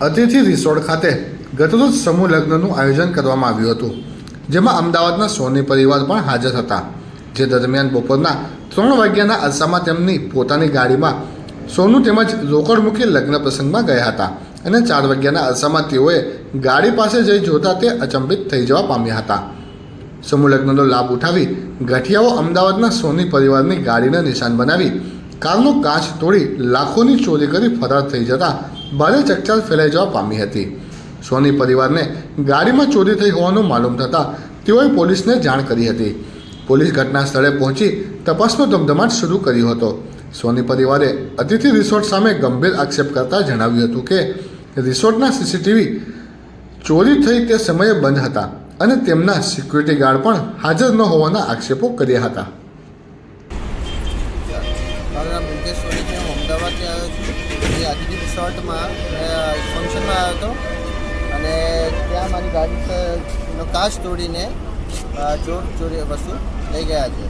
અતિથિ રિસોર્ટ ખાતે ગતરોજ સમૂહ લગ્નનું આયોજન કરવામાં આવ્યું હતું, જેમાં અમદાવાદના સોની પરિવાર પણ હાજર હતા, જે દરમિયાન બપોરના ત્રણ વાગ્યાના અરસામાં તેમની પોતાની ગાડીમાં સોનું તેમજ રોકડ લગ્ન પ્રસંગમાં ગયા હતા અને ચાર વાગ્યાના અરસામાં તેઓએ ગાડી પાસે જઈ જોતા તે અચંબિત થઈ જવા પામ્યા હતા. સમૂહ લગ્નનો લાભ ઉઠાવી ગઠિયાઓ અમદાવાદના સોની પરિવારની ગાડીને નિશાન બનાવી કારનો કાચ તોડી લાખોની ચોરી કરી ફરાર થઈ જતા ભારે ચકચાર ફેલાઈ જવા પામી હતી. સોની પરિવારને ગાડીમાં ચોરી થઈ હોવાનું માલુમ થતાં તેઓએ પોલીસને જાણ કરી હતી. પોલીસ ઘટના સ્થળે પહોંચી તપાસનો ધમધમાટ શરૂ કર્યો હતો. સોની પરિવારે અતિથિ રિસોર્ટ સામે ગંભીર આક્ષેપ કરતા જણાવ્યું હતું કે, રિસોર્ટના સીસીટીવી ચોરી થઈ તે સમયે બંધ હતા અને તેમના સિક્યુરિટી ગાર્ડ પણ હાજર ન હોવાના આક્ષેપો કર્યા હતા. મારું નામ મુકેશ સોની છે હું અમદાવાદથી આવ્યો છું. એ અતિથિ રિસોર્ટમાં એક ફંક્શનમાં આવ્યો હતો. અને ત્યાં મારી ગાડીનો કાચ તોડીને ચોર ચોરી વસ્તુ લઈ ગયા છે.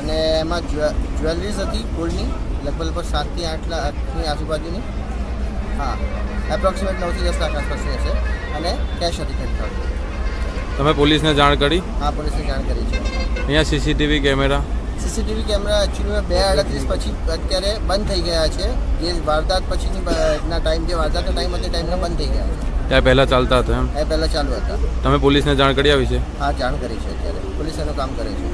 અને એમાં જ્વે જ્વેલરીઝ હતી ગોલ્ડની લગભગ લગભગ સાતથી આઠ લાખની આજુબાજુની. હા એપ્રોક્સિમેટ નવથી દસ લાખ આસપાસ હશે. અને કેશ હતી ખરીદતા તમે પોલીસને જાણ કરી? હા પોલીસને જાણ કરી છે. અહીંયા સીસીટીવી કેમેરા? સીસીટીવી કેમેરા એકચ્યુઅલીમાં બે અડત્રીસ પછી અત્યારે બંધ થઈ ગયા છે. જે વારદાત પછીની ના ટાઈમ જે વારદાતનો ટાઈમ હતો ટાઈમના બંધ થઈ ગયા છે. ત્યાં પહેલાં ચાલતા હતા એમ? એ પહેલાં ચાલુ હતા. તમે પોલીસને જાણ કરી આવી છે? હા જાણ કરી છે અત્યારે. પોલીસ એનું કામ કરે છે.